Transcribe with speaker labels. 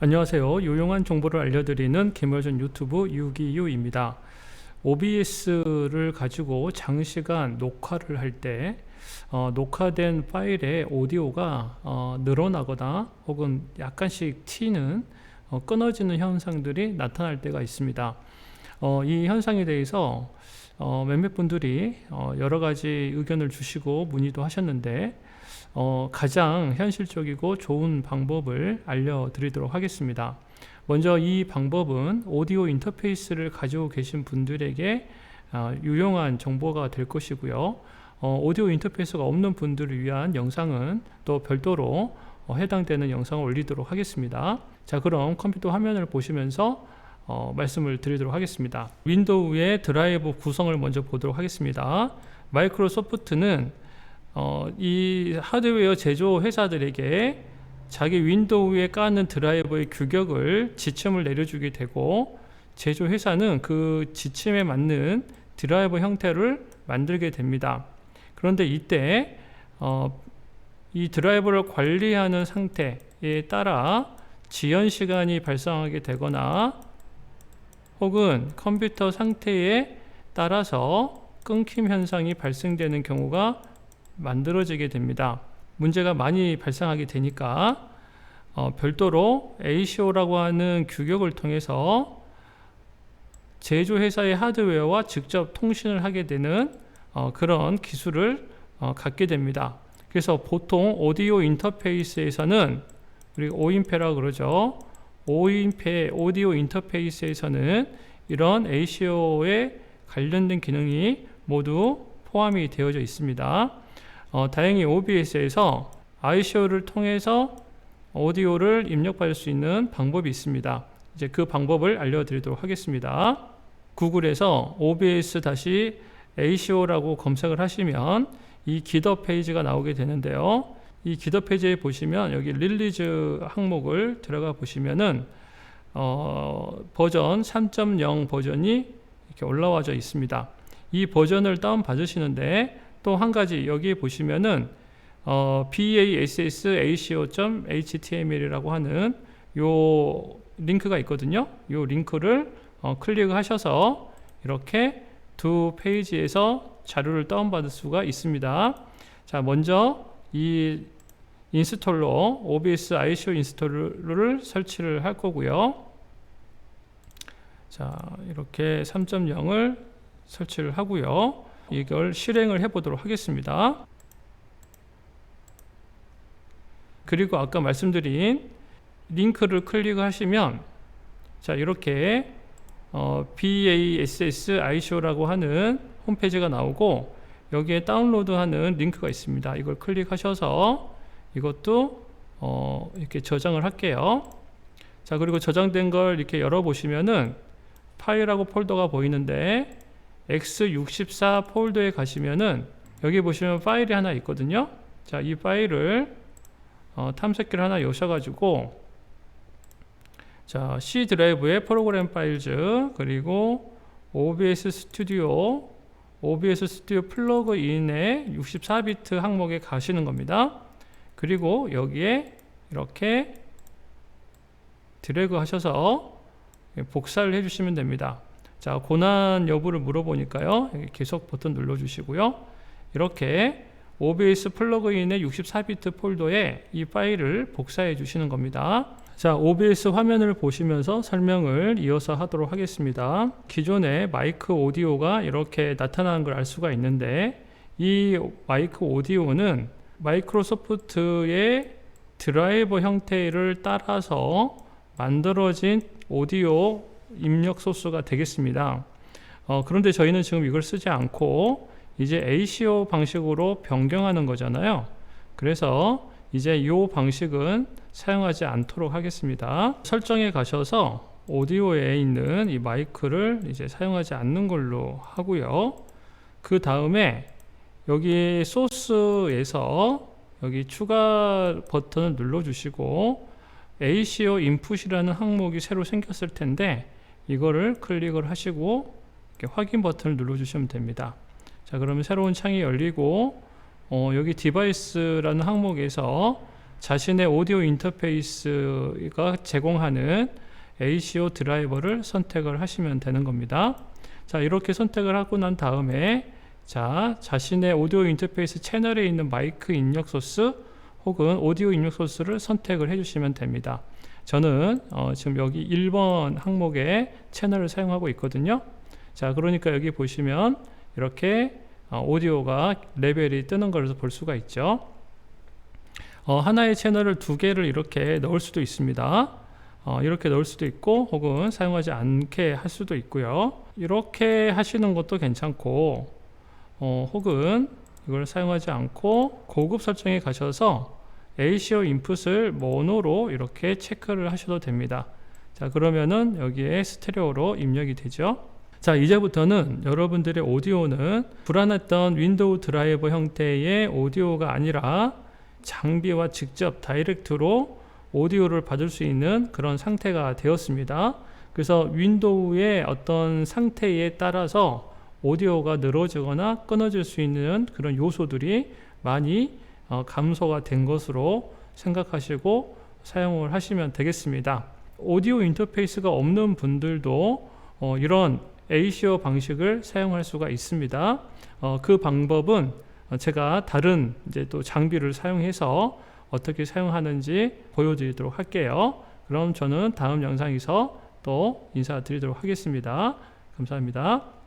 Speaker 1: 안녕하세요. 유용한 정보를 알려드리는 김여준 유튜브 유기유입니다. OBS를 가지고 장시간 녹화를 할때 어, 녹화된 파일의 오디오가 어, 늘어나거나 혹은 약간씩 튀는 어, 끊어지는 현상들이 나타날 때가 있습니다. 어, 이 현상에 대해서 어, 몇몇 분들이 어, 여러 가지 의견을 주시고 문의도 하셨는데 어, 가장 현실적이고 좋은 방법을 알려드리도록 하겠습니다. 먼저 이 방법은 오디오 인터페이스를 가지고 계신 분들에게 어, 유용한 정보가 될 것이고요. 어, 오디오 인터페이스가 없는 분들을 위한 영상은 또 별도로 어, 해당되는 영상을 올리도록 하겠습니다. 자, 그럼 컴퓨터 화면을 보시면서 어, 말씀을 드리도록 하겠습니다. 윈도우의 드라이브 구성을 먼저 보도록 하겠습니다. 마이크로소프트는 어, 이 하드웨어 제조 회사들에게 자기 윈도우에 까는 드라이버의 규격을 지침을 내려주게 되고 제조 회사는 그 지침에 맞는 드라이버 형태를 만들게 됩니다. 그런데 이때 어, 이 드라이버를 관리하는 상태에 따라 지연 시간이 발생하게 되거나 혹은 컴퓨터 상태에 따라서 끊김 현상이 발생되는 경우가 만들어지게 됩니다. 문제가 많이 발생하게 되니까 어, 별도로 ACO라고 하는 규격을 통해서 제조회사의 하드웨어와 직접 통신을 하게 되는 어, 그런 기술을 어, 갖게 됩니다. 그래서 보통 오디오 인터페이스에서는 우리 오인페라 그러죠. 오인페 오디오 인터페이스에서는 이런 ACO에 관련된 기능이 모두 포함이 되어져 있습니다. 어, 다행히 OBS에서 ICO를 통해서 오디오를 입력받을 수 있는 방법이 있습니다. 이제 그 방법을 알려드리도록 하겠습니다. 구글에서 OBS 다시 ACO라고 검색을 하시면 이 기더 페이지가 나오게 되는데요. 이 기더 페이지에 보시면 여기 릴리즈 항목을 들어가 보시면은 어, 버전 3.0 버전이 이렇게 올라와져 있습니다. 이 버전을 다운 받으시는데 또 한 가지 여기 보시면은 어, bass.aco.html이라고 하는 요 링크가 있거든요. 요 링크를 어, 클릭하셔서 이렇게 두 페이지에서 자료를 다운받을 수가 있습니다. 자, 먼저 이 인스톨러 OBS ICO 인스톨러를 설치를 할 거고요. 자, 이렇게 3.0을 설치를 하고요. 이걸 실행을 해 보도록 하겠습니다. 그리고 아까 말씀드린 링크를 클릭하시면 자 이렇게 어, BASS ICO라고 하는 홈페이지가 나오고 여기에 다운로드하는 링크가 있습니다. 이걸 클릭하셔서 이것도 어, 이렇게 저장을 할게요. 자 그리고 저장된 걸 이렇게 열어보시면은 파일하고 폴더가 보이는데 x64 폴더에 가시면은 여기 보시면 파일이 하나 있거든요. 자, 이 파일을 어, 탐색기를 하나 여셔가지고 자, C 드라이브의 프로그램 파일즈 그리고 OBS 스튜디오 OBS 스튜디오 플러그인의 64비트 항목에 가시는 겁니다. 그리고 여기에 이렇게 드래그 하셔서 복사를 해주시면 됩니다. 자, 고난 여부를 물어보니까요. 계속 버튼 눌러주시고요. 이렇게 OBS 플러그인의 64비트 폴더에 이 파일을 복사해 주시는 겁니다. 자, OBS 화면을 보시면서 설명을 이어서 하도록 하겠습니다. 기존의 마이크 오디오가 이렇게 나타나는 걸 알 수가 있는데 이 마이크 오디오는 마이크로소프트의 드라이버 형태를 따라서 만들어진 오디오 입력 소스가 되겠습니다. 어, 그런데 저희는 지금 이걸 쓰지 않고 이제 ACO 방식으로 변경하는 거잖아요. 그래서 이제 이 방식은 사용하지 않도록 하겠습니다. 설정에 가셔서 오디오에 있는 이 마이크를 이제 사용하지 않는 걸로 하고요. 그 다음에 여기 소스에서 여기 추가 버튼을 눌러 주시고 ACO 인풋이라는 항목이 새로 생겼을 텐데 이거를 클릭을 하시고 확인 버튼을 눌러주시면 됩니다. 자, 그러면 새로운 창이 열리고 어, 여기 디바이스라는 항목에서 자신의 오디오 인터페이스가 제공하는 ACO 드라이버를 선택을 하시면 되는 겁니다. 자, 이렇게 선택을 하고 난 다음에 자, 자신의 오디오 인터페이스 채널에 있는 마이크 입력 소스 혹은 오디오 입력 소스를 선택을 해주시면 됩니다. 저는 어, 지금 여기 1번 항목에 채널을 사용하고 있거든요. 자, 그러니까 여기 보시면 이렇게 어, 오디오가 레벨이 뜨는 것을 볼 수가 있죠. 어, 하나의 채널을 두 개를 이렇게 넣을 수도 있습니다. 어, 이렇게 넣을 수도 있고 혹은 사용하지 않게 할 수도 있고요. 이렇게 하시는 것도 괜찮고 어, 혹은 이걸 사용하지 않고 고급 설정에 가셔서 ACO 인풋을 모노로 이렇게 체크를 하셔도 됩니다. 자 그러면은 여기에 스테레오로 입력이 되죠. 자 이제부터는 여러분들의 오디오는 불안했던 윈도우 드라이버 형태의 오디오가 아니라 장비와 직접 다이렉트로 오디오를 받을 수 있는 그런 상태가 되었습니다. 그래서 윈도우의 어떤 상태에 따라서 오디오가 늘어지거나 끊어질 수 있는 그런 요소들이 많이 어, 감소가 된 것으로 생각하시고 사용을 하시면 되겠습니다. 오디오 인터페이스가 없는 분들도 어, 이런 ACO 방식을 사용할 수가 있습니다. 어, 그 방법은 어, 제가 다른 이제 또 장비를 사용해서 어떻게 사용하는지 보여드리도록 할게요. 그럼 저는 다음 영상에서 또 인사드리도록 하겠습니다. 감사합니다.